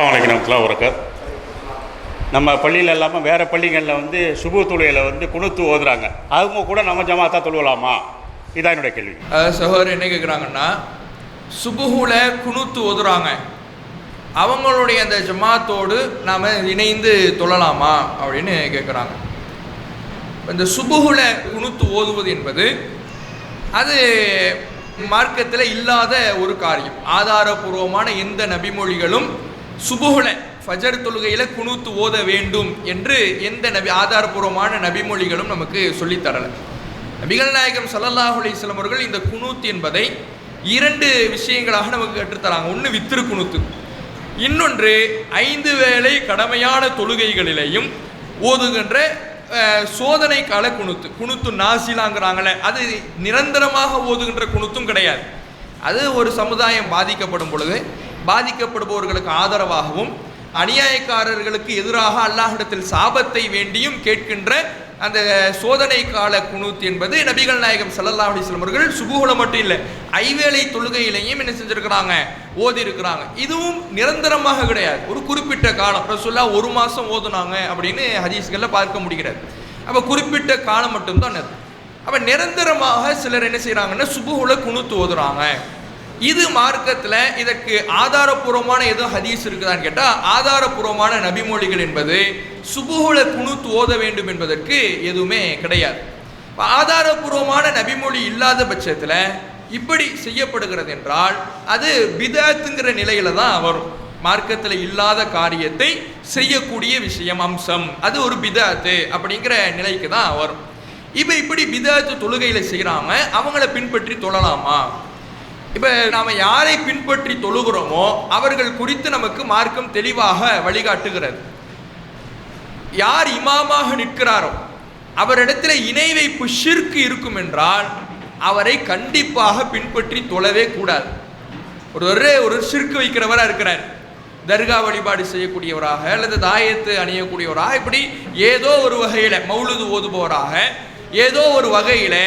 அஸ்லாம் வலைக்கம் ரஹ்மத்துல்லாஹி வரகாத் நம்ம பள்ளியில் இல்லாமல் வேறு பள்ளிகளில் வந்து சுபு தொழுகையில் வந்து குணுத்து ஓதுறாங்க. அவங்க கூட நம்ம ஜமாத்தா தொழுவலாமா? இதான் என்னுடைய கேள்வி. சகோதரர் என்ன கேட்குறாங்கன்னா சுபுகுல குணுத்து ஓதுறாங்க. அவங்களுடைய அந்த ஜமாத்தோடு நாம் இணைந்து தொழலாமா அப்படின்னு கேட்குறாங்க இந்த சுபுகுல குணுத்து ஓதுவது என்பது அது மார்க்கத்தில் இல்லாத ஒரு காரியம். ஆதாரபூர்வமான எந்த நபிமொழிகளும் சுபுகுல ஃபஜர் தொழுகையில் குணுத்து ஓத வேண்டும் என்று எந்த நபி ஆதாரபூர்வமான நபிமொழிகளும் நமக்கு சொல்லித்தரலை நபிகள் நாயகம் ஸல்லல்லாஹு அவர்கள் இந்த குனூத் என்பதை இரண்டு விஷயங்களாக நமக்கு கற்றுத்தராங்க. ஒன்று வித்திரு குனூத்து இன்னொன்று ஐந்து வேளை கடமையான தொழுகைகளிலேயும் ஓதுகின்ற சோதனை கால குணுத்து. குணுத்து நாசிலாங்கிறாங்களே அது நிரந்தரமாக ஓதுகின்ற குணுத்தும் கிடையாது. அது ஒரு சமுதாயம் பாதிக்கப்படும் பொழுது பாதிக்கப்படுபவர்களுக்கு ஆதரவாகவும் அநியாயக்காரர்களுக்கு எதிராக அல்லாஹிடத்தில் சாபத்தை வேண்டியும் கேட்கின்ற அந்த சோதனை கால குணூத் என்பது நபிகள் நாயகம் சல்லல்லா அலிஸ்லம் அவர்கள் சுபுகுல மட்டும் இல்லை ஐவேளை தொழுகையிலையும் என்ன செஞ்சுருக்கிறாங்க? ஓதி இருக்கிறாங்க இதுவும் நிரந்தரமாக கிடையாது. ஒரு குறிப்பிட்ட காலம் ரசுல்லா ஒரு மாதம் ஓதுனாங்க அப்படின்னு ஹதீஸ்களில் பார்க்க முடிகிறது. அப்போ குறிப்பிட்ட காலம் மட்டும்தான் அது. அப்போ நிரந்தரமாக சிலர் என்ன செய்கிறாங்கன்னா சுபுகுல குணுத்து ஓதுறாங்க. இது மார்க்கத்தில் இதற்கு ஆதாரபூர்வமான எதுவும் ஹதீஸ் இருக்குதான்னு கேட்டால் ஆதாரபூர்வமான நபிமொழிகள் என்பது சுபுகுல குணுத்து ஓத வேண்டும் என்பதற்கு எதுவுமே கிடையாது. ஆதாரபூர்வமான நபிமொழி இல்லாத பட்சத்தில் இப்படி செய்யப்படுகிறது என்றால் அது பிதாத்துங்கிற நிலையில தான் வரும். மார்க்கத்தில் இல்லாத காரியத்தை செய்யக்கூடிய விஷயம் அம்சம். அது ஒரு பிதாத்து அப்படிங்கிற நிலைக்கு தான் வரும். இப்போ இப்படி பிதாத்து தொழுகையில் செய்கிறாம அவங்கள பின்பற்றி தொழலாமா? இப்போ நாம் யாரை பின்பற்றி தொழுகிறோமோ அவர்கள் குறித்து நமக்கு மார்க்கம் தெளிவாக வழிகாட்டுகிறது. யார் இமாமாக நிற்கிறாரோ அவரிடத்தில் இணை வைப்பு ஷிர்க் இருக்கும் என்றால் அவரை கண்டிப்பாக பின்பற்றி தொழவே கூடாது. ஒரு ஒரு ஷிர்க் வைக்கிறவராக இருக்கிறார். தர்கா வழிபாடு செய்யக்கூடியவராக அல்லது தாயத்து அணியக்கூடியவராக இப்படி ஏதோ ஒரு வகையில் மௌலுது ஓதுபவராக ஏதோ ஒரு வகையில்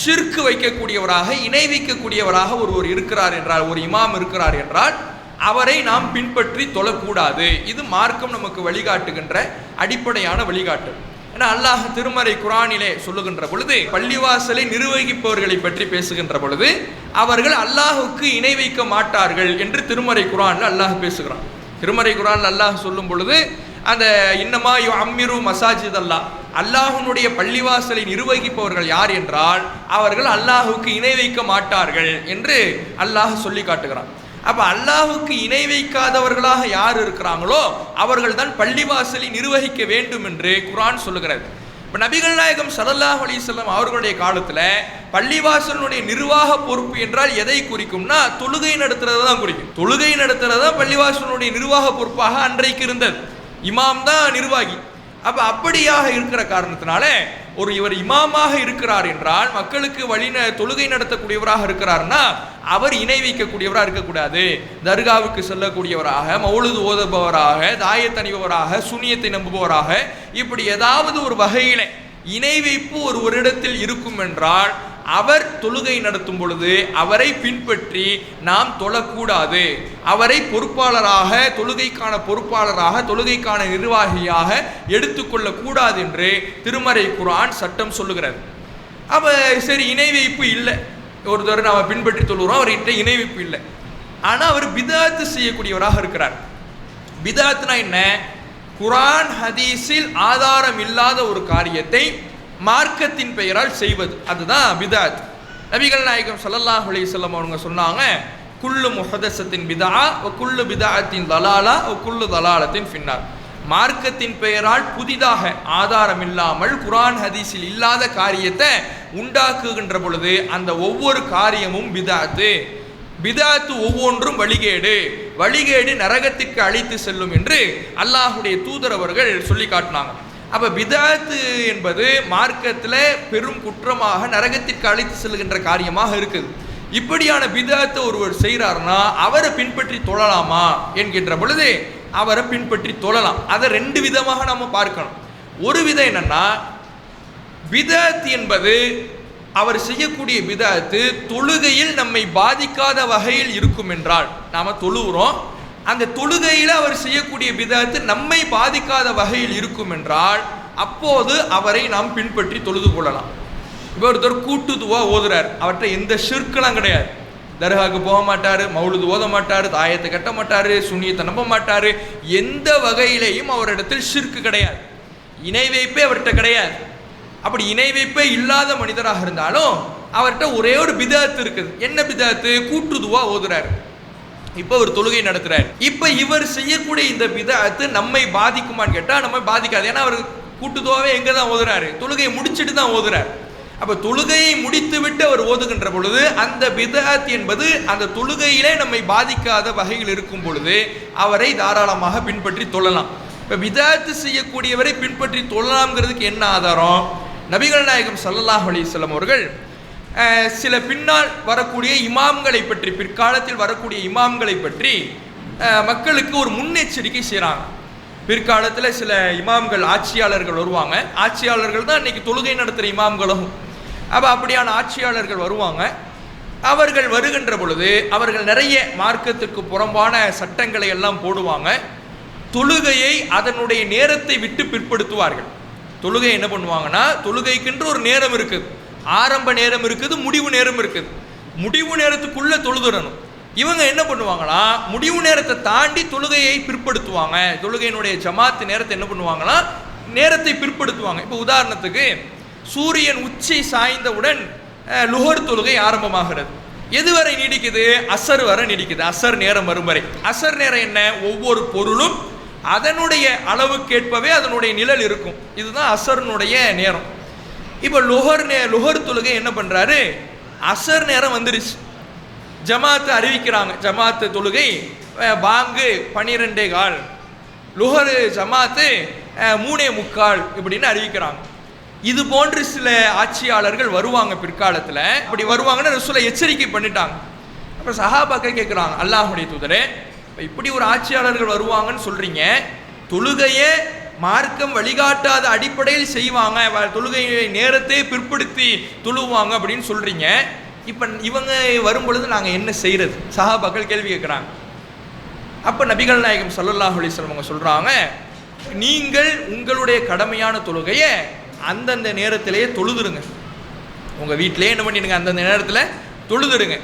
சிற்கு வைக்கக்கூடியவராக இணை வைக்கக்கூடியவராக ஒருவர் இருக்கிறார் என்றால் ஒரு இமாம் இருக்கிறார் என்றால் அவரை நாம் பின்பற்றி தொழக்கூடாது. இது மார்க்கம் நமக்கு வழிகாட்டுகின்ற அடிப்படையான வழிகாட்டு. ஏன்னா அல்லாஹ் திருமறை குரானிலே சொல்லுகின்ற பொழுது பள்ளிவாசலை நிர்வகிப்பவர்களை பற்றி பேசுகின்ற பொழுது அவர்கள் அல்லாஹுக்கு இணை வைக்க மாட்டார்கள் என்று திருமறை குரான் அல்லாஹ் பேசுகிறான். திருமறை குரான் அல்லாஹ் சொல்லும் பொழுது அந்த இன்னமா யோ அம்மிரு மசாஜித் அல்லாஹ் அல்லாஹுனுடைய பள்ளிவாசலை நிர்வகிப்பவர்கள் யார் என்றால் அவர்கள் அல்லாஹுக்கு இணை வைக்க மாட்டார்கள் என்று அல்லாஹ் சொல்லி காட்டுகிறான். அப்ப அல்லாஹுக்கு இணை வைக்காதவர்களாக யார் இருக்கிறாங்களோ அவர்கள் தான் பள்ளிவாசலை நிர்வகிக்க வேண்டும் என்று குரான் சொல்லுகிறது. இப்ப நபிகள் நாயகம் ஸல்லல்லாஹு அலிசல்லாம் அவர்களுடைய காலத்துல பள்ளிவாசலுடைய நிர்வாக பொறுப்பு என்றால் எதை குறிக்கும்னா தொழுகை நடத்துறது தான் குறிக்கும். தொழுகை நடத்துறது தான் பள்ளிவாசலுடைய நிர்வாக பொறுப்பாக அன்றைக்கு இருந்தது. இமாம் தான் நிர்வாகி. அப்ப அப்படியாக இருக்கிற காரணத்தினால ஒரு இவர் இமாமாக இருக்கிறார் என்றால் மக்களுக்கு வழி தொழுகை நடத்தக்கூடியவராக இருக்கிறார்னா அவர் இணை வைக்கக்கூடியவராக இருக்கக்கூடாது. தர்காவுக்கு செல்லக்கூடியவராக மௌலுது ஓதுபவராக தாயத்தணிபவராக சுனியத்தை நம்புபவராக இப்படி ஏதாவது ஒரு வகையில இணை வைப்பு ஒரு ஒரு இடத்தில் இருக்கும் என்றால் அவர் தொழுகை நடத்தும் பொழுது அவரை பின்பற்றி நாம் தொழக்கூடாது. அவரை பொறுப்பாளராக தொழுகைக்கான பொறுப்பாளராக தொழுகைக்கான நிர்வாகியாக எடுத்துக்கொள்ள கூடாது என்று திருமறை குரான் சட்டம் சொல்லுகிறது. அவ சரி இணை வைப்பு இல்லை. ஒருத்தர் நாம் பின்பற்றி தொழுகிறோம் அவர்கிட்ட இணை வைப்பு இல்லை. ஆனால் அவர் பிதாத்து செய்யக்கூடியவராக இருக்கிறார். பிதாத்துனா என்ன? குரான் ஹதீஸில் ஆதாரம் இல்லாத ஒரு காரியத்தை மார்க்கத்தின் பெயரால் செய்வது. அதுதான் பிதாத். நபிகள் நாயகம் சல்லல்லாஹ் அலைஹி அவங்க சொன்னாங்க குள்ளு முஹதசத்தின் பிதா ஒ குள்ளு பிதாத்தின் தலாலா ஒ குல்லு தலாலத்தின் பின்னார் மார்க்கத்தின் பெயரால் புதிதாக ஆதாரம் இல்லாமல் குரான் ஹதீஸில் இல்லாத காரியத்தை உண்டாக்குகின்ற பொழுது அந்த ஒவ்வொரு காரியமும் பிதாத்து. பிதாத்து ஒவ்வொன்றும் வழிகேடு. வழிகேடு நரகத்திற்கு அழைத்து செல்லும் என்று அல்லாஹுடைய தூதரவர்கள் சொல்லி காட்டினாங்க. அப்போ விதாத்து என்பது மார்க்கத்தில் பெரும் குற்றமாக நரகத்திற்கு அழைத்து செல்கின்ற காரியமாக இருக்குது. இப்படியான விதாத்தை ஒருவர் செய்கிறார்னா அவரை பின்பற்றி தொழலாமா என்கின்ற பொழுது அவரை பின்பற்றி தொழலாம். அதை ரெண்டு விதமாக நம்ம பார்க்கணும். ஒரு விதம் என்னன்னா விதாத் என்பது அவர் செய்யக்கூடிய விதாத்து தொழுகையில் நம்மை பாதிக்காத வகையில் இருக்கும் என்றால் நாம் தொழுகிறோம். அந்த தொழுகையில் அவர் செய்யக்கூடிய பிதஅத்து நம்மை பாதிக்காத வகையில் இருக்கும் என்றால் அப்போது அவரை நாம் பின்பற்றி தொழுது கொள்ளலாம். இப்போ ஒருத்தர் கூட்டுதுவா ஓதுறார். அவர்கிட்ட எந்த ஷிர்க்கெல்லாம் கிடையாது. தர்காவுக்கு போக மாட்டார் மௌலுது ஓத மாட்டார் தாயத்தை கட்ட மாட்டார் சுனியத்தை நம்ப மாட்டார். எந்த வகையிலையும் அவரிடத்தில் சிற்கு கிடையாது. இணை வைப்பே அவர்கிட்ட கிடையாது. அப்படி இணை வைப்பே இல்லாத மனிதராக இருந்தாலும் அவர்கிட்ட ஒரே ஒரு பிதாத்து இருக்குது. என்ன பிதாத்து? கூட்டுதுவா ஓதுறாரு. இப்போ ஒரு தொழுகை நடத்துறார். இப்போ இவர் செய்யக்கூடிய இந்த விதத்து நம்மை பாதிக்குமான்னு கேட்டால் நம்ம பாதிக்காது. ஏன்னா அவர் கூட்டுதோவே எங்கே தான் ஓதுறாரு? தொழுகையை முடிச்சிட்டு தான் ஓதுறாரு. அப்போ தொழுகையை முடித்து விட்டு அவர் ஓதுகின்ற பொழுது அந்த பிதாத் என்பது அந்த தொழுகையிலே நம்மை பாதிக்காத வகையில் இருக்கும் பொழுது அவரை தாராளமாக பின்பற்றி தொழலாம். இப்போ பிதாத்து செய்யக்கூடியவரை பின்பற்றி தொழலாம்ங்கிறதுக்கு என்ன ஆதாரம்? நபிகள் நாயகம் சல்லாஹ் அலைஹி அவர்கள் சில பின்னால் வரக்கூடிய இமாம்களை பற்றி பிற்காலத்தில் வரக்கூடிய இமாம்களை பற்றி மக்களுக்கு ஒரு முன்னெச்சரிக்கை செய்கிறாங்க பிற்காலத்தில் சில இமாம்கள் ஆட்சியாளர்கள் வருவாங்க. ஆட்சியாளர்கள் தான் இன்னைக்கு தொழுகை நடத்துகிற இமாம்களும். அப்போ அப்படியான ஆட்சியாளர்கள் வருவாங்க. அவர்கள் வருகின்ற பொழுது அவர்கள் நிறைய மார்க்கத்துக்கு புறம்பான சட்டங்களை எல்லாம் போடுவாங்க. தொழுகையை அதனுடைய நேரத்தை விட்டு பிற்படுத்துவார்கள். தொழுகை என்ன பண்ணுவாங்கன்னா தொழுகைக்கென்று ஒரு நேரம் இருக்குது ஆரம்ப நேரம் இருக்குது முடிவு நேரம் இருக்குது. முடிவு நேரத்துக்குள்ளே தொழுதுடணும் இவங்க என்ன பண்ணுவாங்களா? முடிவு நேரத்தை தாண்டி தொழுகையை பிற்படுத்துவாங்க. தொழுகையினுடைய ஜமாத்து நேரத்தை என்ன பண்ணுவாங்களா நேரத்தை பிற்படுத்துவாங்க. இப்போ உதாரணத்துக்கு சூரியன் உச்சி சாய்ந்தவுடன் லுகர் தொழுகை ஆரம்பமாகிறது. எதுவரை நீடிக்குது? அசர் வரை நீடிக்குது. அசர் நேரம் வரும் வரை. அசர் நேரம் என்ன? ஒவ்வொரு பொருளும் அதனுடைய அளவுக்கேற்பவே அதனுடைய நிழல் இருக்கும். இதுதான் அசர்னுடைய நேரம். இப்போ லுஹர் நே லுஹர் தொழுகை என்ன பண்ணுறாரு அசர் நேரம் வந்துருச்சு. ஜமாத்து அறிவிக்கிறாங்க. ஜமாத்து தொழுகை பாங்கு பன்னிரெண்டே கால். லுஹர் ஜமாத்து மூணே முக்கால் இப்படின்னு அறிவிக்கிறாங்க. இது போன்று சில ஆட்சியாளர்கள் வருவாங்க பிற்காலத்தில். அப்படி வருவாங்கன்னு ரசூலை எச்சரிக்கை பண்ணிட்டாங்க. அப்புறம் சஹாபாக்கள் கேட்குறாங்க அல்லாஹுடைய தூதரே இப்போ இப்படி ஒரு ஆட்சியாளர்கள் வருவாங்கன்னு சொல்கிறீங்க தொழுகையே மார்க்கம் வழிகாட்டாத அடிப்படையில் செய்வாங்க. வ- தொழுகை நேரத்தை பிற்படுத்தி தொழுவாங்க அப்படின்னு சொல்றீங்க. இப்போ இவங்க வரும்பொழுது நாங்கள் என்ன செய்யறது சஹாபாக்கள் கேள்வி கேட்குறாங்க. அப்போ நபிகள் நாயகம் சல்லல்லாஹ் அலைஹி வஸல்லம் அவங்க சொல்கிறாங்க நீங்கள் உங்களுடைய கடமையான தொழுகையை அந்தந்த நேரத்திலேயே தொழுதுருங்க. உங்கள் வீட்டிலே என்ன பண்ணிடுங்க? அந்தந்த நேரத்தில் தொழுதுடுங்க.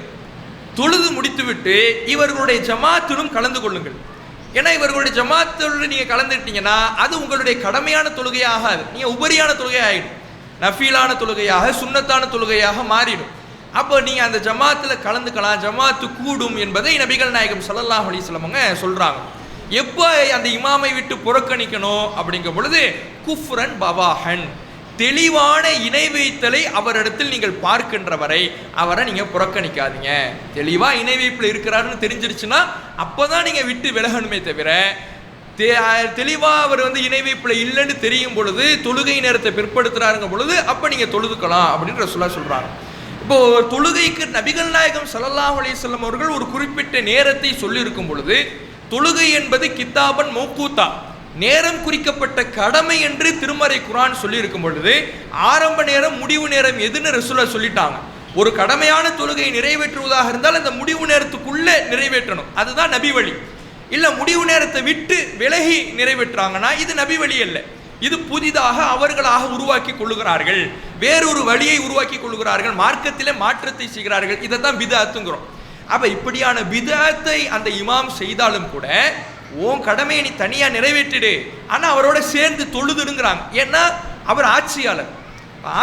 தொழுது முடித்துவிட்டு இவர்களுடைய ஜமாத்திலும் கலந்து கொள்ளுங்கள். ஏன்னா இவர்களுடைய ஜமாத்தோடு நீங்கள் கலந்துக்கிட்டீங்கன்னா அது உங்களுடைய கடமையான தொழுகையாக நீங்கள் உபரியான தொழுகையாக ஆகிடும் நஃபீலான தொழுகையாக சுன்னத்தான தொழுகையாக மாறிடும். அப்போ நீங்கள் அந்த ஜமாத்தில் கலந்துக்கலாம் ஜமாத்து கூடும் என்பதை நபிகள் நாயகம் ஸல்லல்லாஹு அலிஸ்லமங்க சொல்கிறாங்க எப்போ அந்த இமாமை விட்டு புறக்கணிக்கணும் அப்படிங்கும் பொழுது குஃப்ரன் பவாஹன். தெளிவான இணை வைத்தலை அவரிடத்தில் நீங்கள் பார்க்கின்ற வரை அவரை நீங்கள் புறக்கணிக்காதீங்க. தெளிவாக இணை வைப்பில் இருக்கிறாருன்னு தெரிஞ்சிருச்சுன்னா அப்போ தான் நீங்கள் விட்டு விலகணுமே தவிர தெ- தெளிவாக அவர் வந்து இணை வைப்பில் இல்லைன்னு தெரியும் பொழுது தொழுகை நேரத்தை பிற்படுத்துறாருங்க பொழுது அப்போ நீங்கள் தொழுதுக்கலாம் அப்படின்ற சொல்ல சொல்கிறாங்க இப்போ தொழுகைக்கு நபிகள் நாயகம் சல்லாஹ் அலைஹி அவர்கள் ஒரு குறிப்பிட்ட நேரத்தை சொல்லியிருக்கும் பொழுது தொழுகை என்பது கித்தாபன் மௌக்கூத்தா நேரம் குறிக்கப்பட்ட கடமை என்று திருமறை குரான் சொல்லியிருக்கும் பொழுது ஆரம்ப நேரம் முடிவு நேரம் எதுன்னு ரசூலா சொல்லிட்டாங்க. ஒரு கடமையான தொழுகையை நிறைவேற்றுவதாக இருந்தால் அந்த முடிவு நேரத்துக்குள்ளே நிறைவேற்றணும். அதுதான் நபி வழி. இல்லை முடிவு நேரத்தை விட்டு விலகி நிறைவேற்றாங்கன்னா இது நபி வழி அல்ல. இது புதிதாக அவர்களாக உருவாக்கி கொள்ளுகிறார்கள். வேறொரு வழியை உருவாக்கி கொள்ளுகிறார்கள். மார்க்கத்திலே மாற்றத்தை செய்கிறார்கள். இதை தான் விதாத்துங்கிறோம் அப்போ இப்படியான விதாத்தை அந்த இமாம் செய்தாலும் கூட உன் கடமையை நீ தனியாக நிறைவேற்றிடு. ஆனால் அவரோட சேர்ந்து தொழுதுடுங்கிறாங்க. ஏன்னா அவர் ஆட்சியாளர்.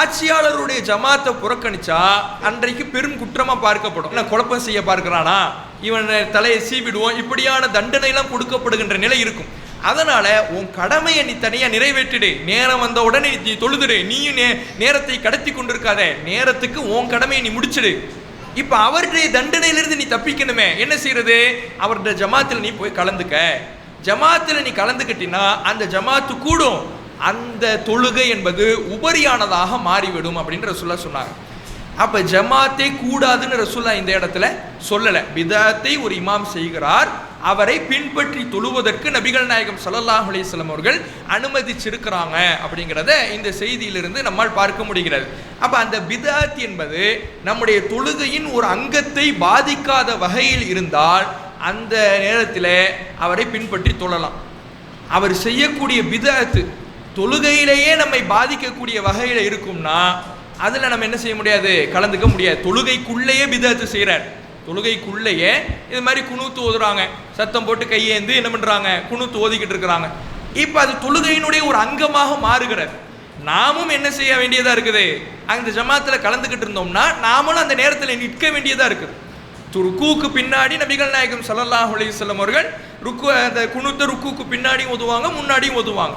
ஆட்சியாளருடைய ஜமாத்தை புறக்கணிச்சா அன்றைக்கு பெரும் குற்றமாக பார்க்கப்படும். என்ன குழப்பம் செய்ய பார்க்கிறானா? இவன் தலையை சீவிடுவோம். இப்படியான தண்டனைலாம் கொடுக்கப்படுகின்ற நிலை இருக்கும். அதனால உன் கடமையை நீ தனியாக நிறைவேற்றிடு. நேரம் வந்த உடனே நீ தொழுதுடு. நீயும் நே- நேரத்தை கடத்தி கொண்டிருக்காத. நேரத்துக்கு உன் கடமையை நீ முடிச்சிடு. இப்ப அவருடைய தண்டனையிலிருந்து நீ தப்பிக்கணுமே. என்ன செய்யறது அவருடைய ஜமாத்தில் நீ போய் கலந்துக்க. ஜமாத்தில் நீ கலந்துக்கிட்டினா அந்த ஜமாத்து கூடும். அந்த தொழுகை என்பது உபரியானதாக மாறிவிடும் அப்படின்ற சொல்ல சொன்னாங்க. அப்ப ஜமாத்தே கூடாதுன்னு ரசூல்லா இந்த இடத்துல சொல்லலை. பிதாத்தை ஒரு இமாம் செய்கிறார். அவரை பின்பற்றி தொழுவதற்கு நபிகள் நாயகம் ஸல்லல்லாஹு அலைஹி அவர்கள் அனுமதிச்சிருக்கிறாங்க அப்படிங்கிறத இந்த செய்தியிலிருந்து நம்மால் பார்க்க முடிகிறது. அப்ப அந்த பிதாத் என்பது நம்முடைய தொழுகையின் ஒரு அங்கத்தை பாதிக்காத வகையில் இருந்தால் அந்த நேரத்தில் அவரை பின்பற்றி தொழலாம். அவர் செய்யக்கூடிய பிதாத்து தொழுகையிலேயே நம்மை பாதிக்கக்கூடிய வகையில் இருக்கும்னா அதில் நம்ம என்ன செய்ய முடியாது? கலந்துக்க முடியாது. தொழுகைக்குள்ளேயே பிதாத்து செய்கிறார் தொழுகைக்குள்ளேயே இது மாதிரி குணூத்து ஓதுறாங்க. சத்தம் போட்டு கையேந்து என்ன பண்ணுறாங்க குணூத்து ஓதிக்கிட்டு இருக்கிறாங்க. இப்போ அது தொழுகையினுடைய ஒரு அங்கமாக மாறுகிறது. நாமும் என்ன செய்ய வேண்டியதாக இருக்குது? அந்த ஜமாத்தில் கலந்துக்கிட்டு இருந்தோம்னா நாமளும் அந்த நேரத்தில் நிற்க வேண்டியதாக இருக்குது. து- ருக்குவுக்கு பின்னாடி நபிகள் நாயகம் ஸல்லல்லாஹு அலைஹி அவர்கள் ருக்கு அந்த குணுத்த ருக்குவுக்கு பின்னாடியும் ஓதுவாங்க முன்னாடியும் ஓதுவாங்க.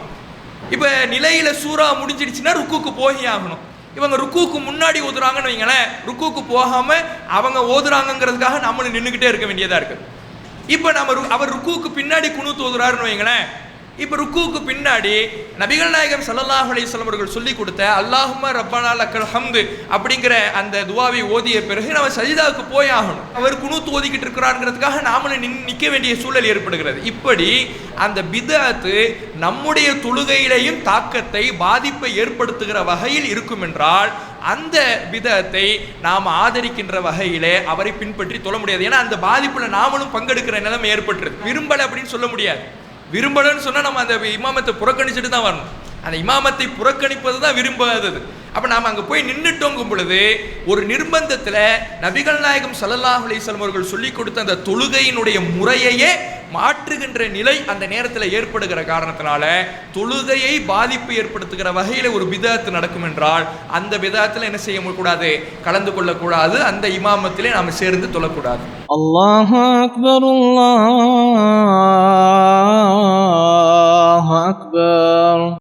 இப்போ நிலையில் சூறா முடிஞ்சிடுச்சுன்னா ருக்குக்கு போகி ஆகணும். இவங்க ருக்குவுக்கு முன்னாடி ஓதுறாங்கன்னு வைங்களேன் ருக்குவுக்கு போகாம அவங்க ஓதுறாங்கங்கிறதுக்காக நம்மளும் நின்றுக்கிட்டே இருக்க வேண்டியதா இருக்கு. இப்போ நம்ம ரு- அவர் ருக்குவுக்கு பின்னாடி குணுத்து ஓதுறாருன்னு வைங்களேன் இப்போ ருக்குவுக்கு பின்னாடி நபிகள் நாயகம் சல்லாஹ் அலைஹி அவர்கள் சொல்லி கொடுத்த அல்லாஹும்ம ரப்பனா லக்கல் ஹம்து அப்படிங்கிற அந்த துவாவை ஓதிய பிறகு நம்ம சஜிதாவுக்கு போய் ஆகணும். அவர் குணூத்து ஓதிக்கிட்டு இருக்கிறாருங்கிறதுக்காக நாமளும் நின் நிற்க வேண்டிய சூழல் ஏற்படுகிறது. இப்படி அந்த பிதாத்து நம்முடைய தொழுகையிலையும் தாக்கத்தை பாதிப்பை ஏற்படுத்துகிற வகையில் இருக்கும் என்றால் அந்த விதத்தை நாம் ஆதரிக்கின்ற வகையிலே அவரை பின்பற்றி தொழ முடியாது. ஏன்னா அந்த பாதிப்புல நாமளும் பங்கெடுக்கிற நிலைமை ஏற்பட்டுருது. விரும்பலை அப்படின்னு சொல்ல முடியாது. விரும்பலன்னு சொன்னால் நம்ம அந்த இமாமத்தை புறக்கணிச்சுட்டு தான் வரணும். அந்த இமாமத்தை புறக்கணிப்பது தான் விரும்பாதது. அப்போ நாம் அங்கே போய் நின்றுட்டோங்கும் பொழுது ஒரு நிர்பந்தத்தில் நபிகள் நாயகம் சல்லல்லாஹ் அலிஸ்லம் அவர்கள் சொல்லிக் கொடுத்த அந்த தொழுகையினுடைய முறையையே மாற்றுகின்ற நிலை அந்த நேரத்தில் ஏற்படுகிற காரணத்தினால தொழுகையை பாதிப்பு ஏற்படுத்துகிற வகையில் ஒரு விதத்து நடக்கும் என்றால் அந்த விதத்தில் என்ன செய்ய கூடாது? கலந்து கொள்ளக்கூடாது. அந்த இமாமத்திலே நாம் சேர்ந்து தொழக்கூடாது. அல்லாஹ் அக்பர் அல்லாஹ் அக்பர்.